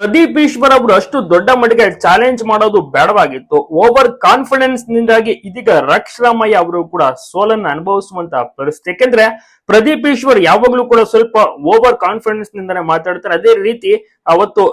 ಪ್ರದೀಪ್ ಈಶ್ವರ್ ಅವರು ಅಷ್ಟು ದೊಡ್ಡ ಮಟ್ಟಿಗೆ ಚಾಲೆಂಜ್ ಮಾಡೋದು ಬೇಡವಾಗಿತ್ತು. ಓವರ್ ಕಾನ್ಫಿಡೆನ್ಸ್ ನಿಂದಾಗಿ ಇದೀಗ ರಕ್ಷರಾಮಯ್ಯ ಅವರು ಕೂಡ ಸೋಲನ್ನು ಅನುಭವಿಸುವಂತಹ ಪರಿಸ್ಥಿತಿ. ಯಾಕೆಂದ್ರೆ ಪ್ರದೀಪ್ ಈಶ್ವರ್ ಯಾವಾಗ್ಲೂ ಕೂಡ ಸ್ವಲ್ಪ ಓವರ್ ಕಾನ್ಫಿಡೆನ್ಸ್ ನಿಂದಾನೆ ಮಾತಾಡ್ತಾರೆ. ಅದೇ ರೀತಿ ಅವತ್ತು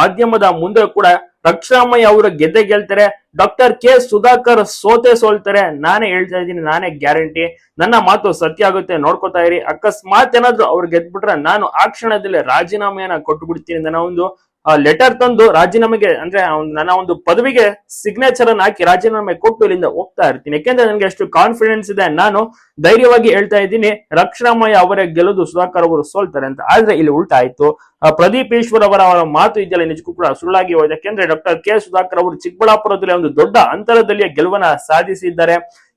ಮಾಧ್ಯಮದ ಮುಂದೆ ಕೂಡ ರಕ್ಷರಾಮಯ್ಯ ಅವರು ಗೆದ್ದೆ ಗೆಲ್ತಾರೆ. ಡಾಕ್ಟರ್ ಕೆ ಸುಧಾಕರ್ ಸೋತೆ ಸೋಲ್ತಾರೆ. ನಾನೇ ಹೇಳ್ತಾ ಇದ್ದೀನಿ, ನಾನೇ ಗ್ಯಾರಂಟಿ ನನ್ನ ಮಾತು ಸತ್ಯ ಆಗುತ್ತೆ, ನೋಡ್ಕೋತಾ ಇರಿ. ಅಕಸ್ಮಾತ್ ಏನಾದ್ರು ಅವ್ರು ಗೆದ್ಬಿಟ್ರೆ ನಾನು ಆ ಕ್ಷಣದಲ್ಲಿ ರಾಜೀನಾಮೆಯನ್ನ ಕೊಟ್ಟು ಬಿಡ್ತೀನಿ ನನ್ನ ಒಂದು ಲೆಟರ್ ತಂದು ರಾಜೀನಾಮೆಗೆ ಅಂದ್ರೆ ನನ್ನ ಒಂದು ಪದವಿಗೆ ಸಿಗ್ನೇಚರ್ ಅನ್ನು ಹಾಕಿ ರಾಜೀನಾಮೆ ಕೊಟ್ಟು ಇಲ್ಲಿಂದ ಹೋಗ್ತಾ ಇರ್ತೀನಿ. ಯಾಕೆಂದ್ರೆ ನನಗೆ ಅಷ್ಟು ಕಾನ್ಫಿಡೆನ್ಸ್ ಇದೆ. ನಾನು ಧೈರ್ಯವಾಗಿ ಹೇಳ್ತಾ ಇದ್ದೀನಿ. ರಕ್ಷಾಮಯ ಅವರೇ ಗೆಲ್ಲದು ಸುಧಾಕರ್ ಅವರು ಸೋಲ್ತಾರೆ ಅಂತ. ಆದ್ರೆ ಇಲ್ಲಿ ಉಲ್ಟಾ ಆಯ್ತು. ಆ, ಪ್ರದೀಪ್ ಈಶ್ವರ್ ಅವರ ಅವರ ಮಾತು ಇದೆಯಲ್ಲ ನಿಜಕ್ಕೂ ಕೂಡ ಸುಳ್ಳಾಗಿ ಹೋಯ್ತು. ಯಾಕೆಂದ್ರೆ ಡಾಕ್ಟರ್ ಕೆ ಸುಧಾಕರ್ ಅವರು ಚಿಕ್ಕಬಳ್ಳಾಪುರದಲ್ಲಿ ಒಂದು ದೊಡ್ಡ ಅಂತರದಲ್ಲಿ ಗೆಲುವನ್ನ ಸಾಧಿಸಿದ್ದಾರೆ.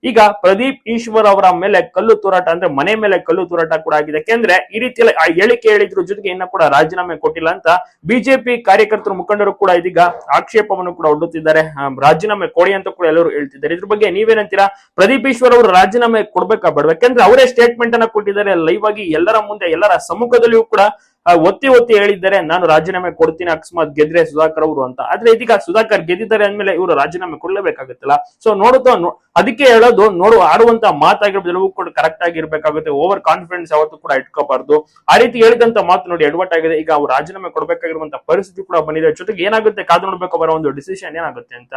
ಈಗ ಪ್ರದೀಪ್ ಈಶ್ವರ್ ಅವರ ಮೇಲೆ ಕಲ್ಲು ತೂರಾಟ ಅಂದ್ರೆ ಮನೆ ಮೇಲೆ ಕಲ್ಲು ತೂರಾಟ ಕೂಡ ಆಗಿದೆ. ಯಾಕೆಂದ್ರೆ ಈ ಆ ಹೇಳಿಕೆ ಹೇಳಿದ್ರು ಜೊತೆಗೆ ಇನ್ನ ಕೂಡ ರಾಜೀನಾಮೆ ಕೊಟ್ಟಿಲ್ಲ ಅಂತ ಬಿಜೆಪಿ ಕಾರ್ಯಕರ್ತರು ಮುಖಂಡರು ಕೂಡ ಇದೀಗ ಆಕ್ಷೇಪವನ್ನು ಕೂಡ ಒಡ್ಡುತ್ತಿದ್ದಾರೆ. ರಾಜೀನಾಮೆ ಕೊಡಿ ಅಂತ ಕೂಡ ಎಲ್ಲರೂ ಹೇಳ್ತಿದ್ದಾರೆ. ಇದ್ರ ಬಗ್ಗೆ ನೀವೇನಂತೀರಾ? ಪ್ರದೀಪ್ ಈಶ್ವರ್ ಅವರು ರಾಜೀನಾಮೆ ಕೊಡ್ಬೇಕಾ ಬೇಡ ಯಾಕಂದ್ರೆ ಅವರೇ ಸ್ಟೇಟ್ಮೆಂಟ್ ಅನ್ನ ಕೊಟ್ಟಿದ್ದಾರೆ. ಲೈವ್ ಆಗಿ ಎಲ್ಲರ ಮುಂದೆ, ಎಲ್ಲರ ಸಮ್ಮುಖದಲ್ಲಿಯೂ ಕೂಡ ಒತ್ತಿ ಒತ್ತಿ ಹೇಳಿದ್ದಾರೆ ನಾನು ರಾಜೀನಾಮೆ ಕೊಡ್ತೀನಿ, ಅಕಸ್ಮಾತ್ ಗೆದ್ರೆ ಸುಧಾಕರ್ ಅವರು ಅಂತ. ಆದ್ರೆ ಇದೀಗ ಸುಧಾಕರ್ ಗೆದ್ದಿದ್ದಾರೆ ಅಂದ್ಮೇಲೆ ಇವರು ರಾಜೀನಾಮೆ ಕೊಡ್ಲೇಬೇಕಾಗುತ್ತಲ್ಲ? ಸೊ ನೋಡುತ್ತಾ ಅದಕ್ಕೆ ಹೇಳೋದು, ನೋಡು, ಆಡುವಂತ ಮಾತಾಗಿರ್ಬೋದು ಕೂಡ ಕರೆಕ್ಟ್ ಆಗಿರ್ಬೇಕಾಗುತ್ತೆ ಓವರ್ ಕಾನ್ಫಿಡೆನ್ಸ್ ಯಾವತ್ತೂ ಕೂಡ ಇಟ್ಕೋಬಾರ್ದು. ಆ ರೀತಿ ಹೇಳಿದಂತ ಮಾತು ನೋಡಿ ಎಡವಟ್ ಆಗಿದೆ. ಈಗ ಅವ್ರು ರಾಜೀನಾಮೆ ಕೊಡ್ಬೇಕಾಗಿರುವಂತ ಪರಿಸ್ಥಿತಿ ಕೂಡ ಬಂದಿದೆ. ಜೊತೆಗೆ ಏನಾಗುತ್ತೆ? ಕಾದು ನೋಡ್ಬೇಕು ಅವರ ಒಂದು ಡಿಸಿಷನ್ ಏನಾಗುತ್ತೆ ಅಂತ.